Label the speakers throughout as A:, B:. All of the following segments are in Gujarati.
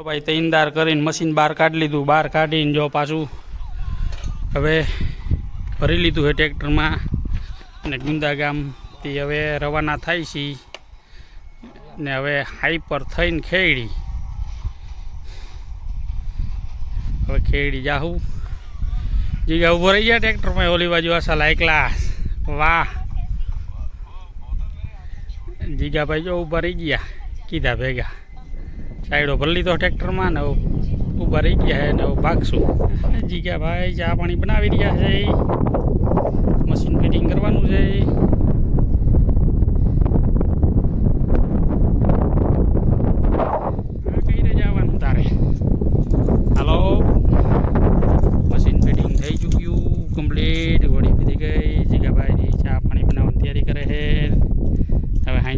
A: તો ભાઈ તૈનદાર કરીને મશીન બહાર કાઢી લીધું. બહાર કાઢીને જો પાછું હવે ભરી લીધું છે ટ્રેક્ટરમાં. અને ગુંદા ગામથી હવે રવાના થાય છે. ને હવે હાઈપર થઈને ખેડી. હવે ખેડી જાહું. જીગા ઊભો રહી ગયા ટ્રેક્ટરમાં. ઓલી બાજુ અસલ લાયકલા વાહ. જીગાભાઈ જો ઊભા રહી ગયા. કીધા ભેગા. સાઈડો ભરી લીધો ટ્રેક્ટરમાં ને ઊભા રહી ગયા છે ને ભાગશું. જીગ્યા જીગાભાઈ ચા પાણી બનાવી રહ્યા છે. મશીન ફિટિંગ કરવાનું છે.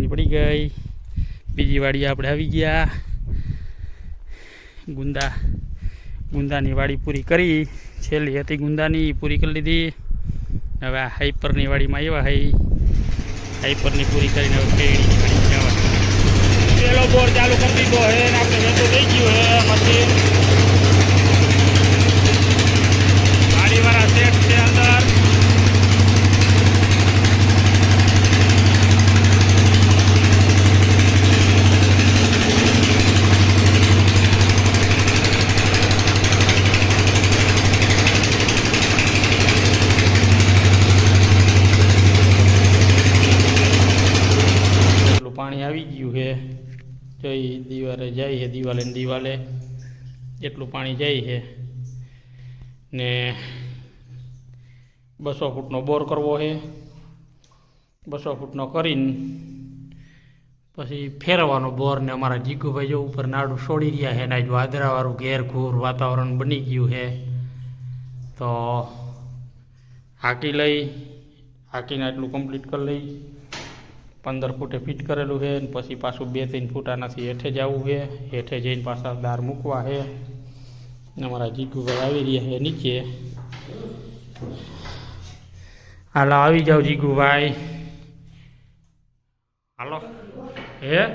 A: પડી ગઈ. બીજી વાડી આપણે આવી ગયા. ગુંદા, ગુંદાની વાડી પૂરી કરી. છેલ્લી હતી ગુંદાની, પૂરી કરી લીધી. હવે આ હાઈપરની વાડીમાં આવ્યા હઈ. હાઈપરની પૂરી કરીને હવે કેળીની વાડી બોર ચાલુ કરી દીધો હે ને આપણે વેચો થઈ ગયું હે મશીન. વાડીવાળા સેટ છે અંદર એટલું આવી ગયું છે. જઈ દિવાલે જાય છે દિવાલે ને એટલું પાણી જાય છે. ને બસો ફૂટનો બોર કરવો છે. બસો ફૂટનો કરીને પછી ફેરવાનો બોર ને અમારા જીગુભાઈ જો ઉપર નાડું છોડી રહ્યા છે ને આજ વાદળાવાળું ઘેર ઘૂર વાતાવરણ બની ગયું છે. તો હાકી લઈ, હાકીને એટલું કમ્પ્લીટ કરી લઈ. પંદર ફૂટે ફિટ કરેલું છે પછી પાછું બે ત્રણ ફૂટાનાથી હેઠે જવું છે. હેઠે જઈને પાછા દાર મૂકવા છે. અમારા જીગુભાઈ આવી રહ્યા છે નીચે. હાલો, આવી જાઓ જીગુભાઈ હાલો. હે?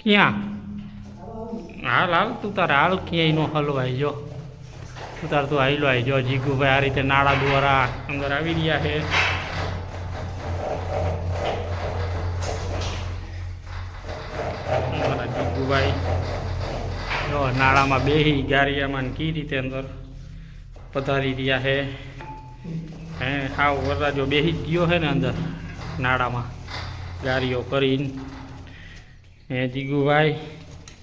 A: ક્યાં? હાલ હાલ, તું તારે હાલ ક્યાંય નો હલવાઈ જો. તું તારે તું હાઈલો આવી જો. જીગુભાઈ આ રીતે નાળા દ્વારા અંદર આવી રહ્યા છે. નાળામાં બેહી ગારિયામાં ને કી રીતે અંદર પધારી રહ્યા છે હે, હાવ વરરાજો બેહી જ ગયો છે ને અંદર નાળામાં ગારીઓ કરીને. હે, જીગુભાઈ,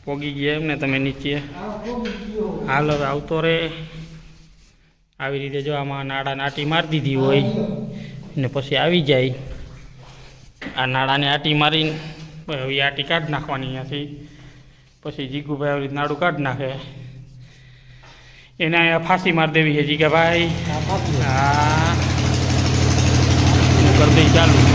A: પોગી ગયા એમ ને તમે નીચે? હાલ હવે આવતો રે. આવી રીતે જો આમાં નાળા નાટી મારી દીધી હોય ને પછી આવી જાય. આ નાળાને આટી મારીને હવે આટી કાઢી નાખવાની અહીંયાથી. પછી જીગુભાઈ આવી રીતે નાડું કાઢી નાખે. એને અહીંયા ફાંસી મારી દેવી છે જીગાભાઈ. હા હું. કરી દઈ ચાલુ.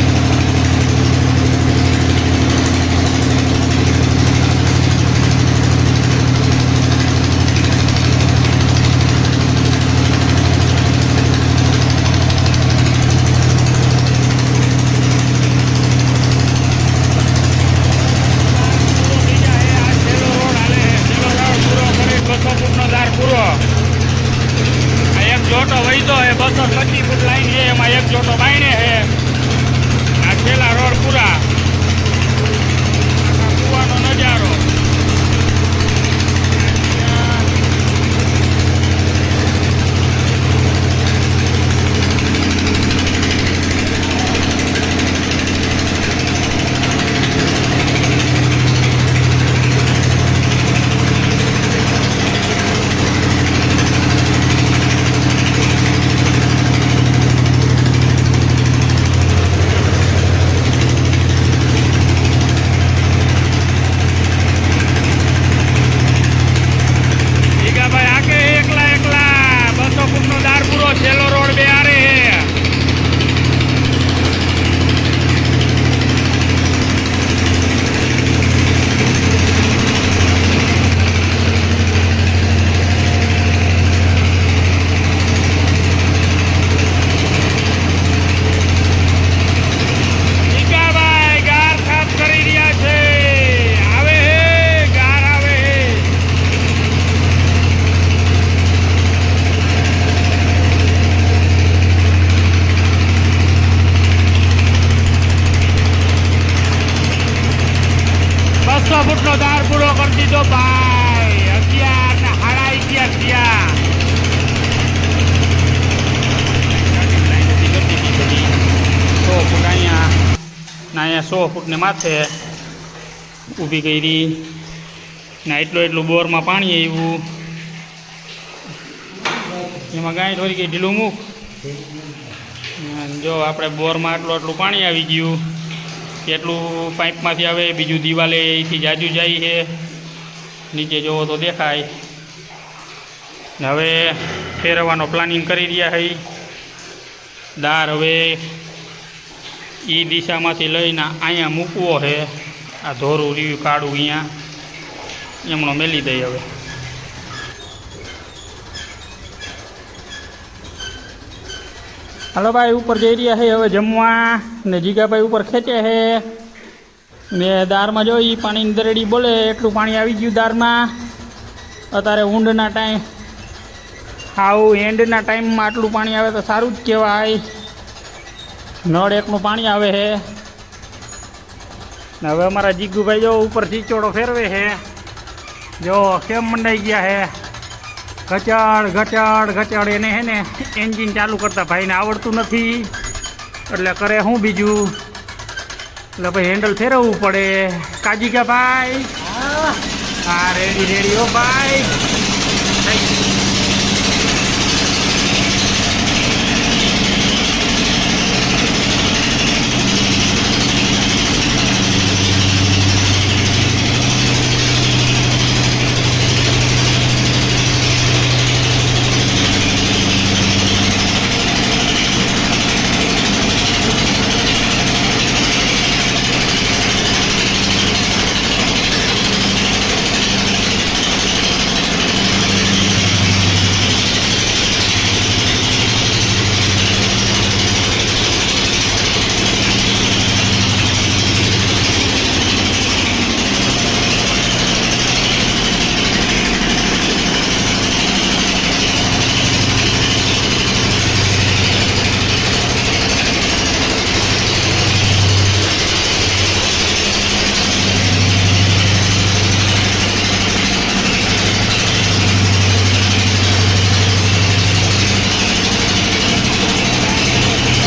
A: દીધો ભાઈ અગિયાર ને સાડા અગિયાર થયા સો ફૂટ અહીંયા, ના અહીંયા સો ફૂટને માથે ઊભી કરી. ને એટલું એટલું બોરમાં પાણી આવ્યું. એમાં ગાય થોડી ગઈ, ઢીલું મૂક. જો આપણે બોરમાં આટલું આટલું પાણી આવી ગયું. એટલું પાઇપમાંથી આવે, બીજું દિવાલે એથી જાજુ જાય છે. નીચે જોવો તો દેખાય. હવે ફેરવવાનો પ્લાનિંગ કરી રહ્યા હઈ. દાર હવે એ દિશામાંથી લઈને અહીંયા મૂકવો છે આ ધોરું રહ્યું કાળું અહીંયા. એમણો મેલી દઈ હવે. હાલો ભાઈ, ઉપર જઈ રહ્યા છે હવે જમવા. ને જીગાભાઈ ઉપર ખેંચે છે ને દારમાં જોઈ પાણીની દરેડી બોલે, એટલું પાણી આવી ગયું દારમાં. અત્યારે ઊંડના ટાઈમ હાવ એન્ડના ટાઈમમાં આટલું પાણી આવે તો સારું જ કહેવાય. નળ એકનું પાણી આવે છે ને હવે અમારા જીગુભાઈ જો ઉપર ચીચોડો ફેરવે છે જો કેમ મંડાઈ ગયા છે ઘચાડ ઘચાડ ઘચાડ. એને હે ને એન્જિન ચાલુ કરતા ભાઈને આવડતું નથી. એટલે કરે હું બીજું? એટલે ભાઈ હેન્ડલ ફેરવવું પડે. કાજી ગયા ભાઈ? હા. રેડી રેડી ઓ ભાઈ થઈ ગયું.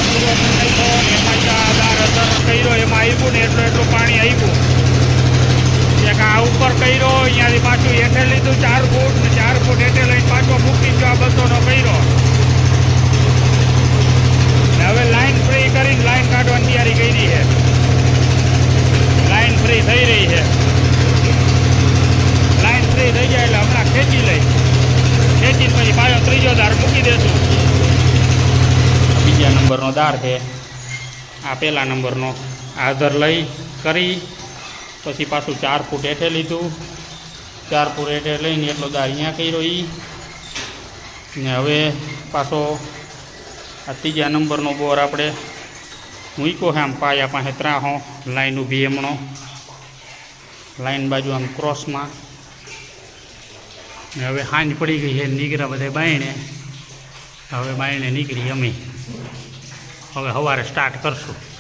A: એમાં ચા દાળ અસર કર્યો એમાં આવ્યું ને એટલું એટલું પાણી આવ્યું એક આ ઉપર કર્યો, અહીંયાથી પાછું હેઠે લીધું, ચાર ફૂટ ને ચાર ફૂટ હેઠે લઈને પાછો મૂકી ગયો આ બસોનો કર્યો હવે લાઈન ફ્રી કરીને લાઈન કાઢવાની તૈયારી કરી છે. લાઈન ફ્રી થઈ રહી છે. લાઈન ફ્રી થઈ જાય એટલે હમણાં ખેંચી લઈ. ખેંચી પછી પાછો ત્રીજો દાર મૂકી દેશું. બીજા નંબરનો દાર છે. આ પહેલા નંબરનો આદર લઈ કરી પછી પાછું ચાર ફૂટ હેઠે લીધું. ચાર ફૂટ હેઠે લઈને એટલો દાળ અહીંયા કર્યો એ ને હવે પાછો આ ત્રીજા નંબરનો બોર આપણે મૂક્યો છે આમ પાયા પાસે ત્રાહો, લાઈન ઊભી એમણો. લાઈન બાજુ આમ ક્રોસમાં. ને હવે હાંજ પડી ગઈ છે, નીકળ્યા બધા બાયણે. હવે બાયણે નીકળી અમે. હવે સવારે સ્ટાર્ટ કરશું.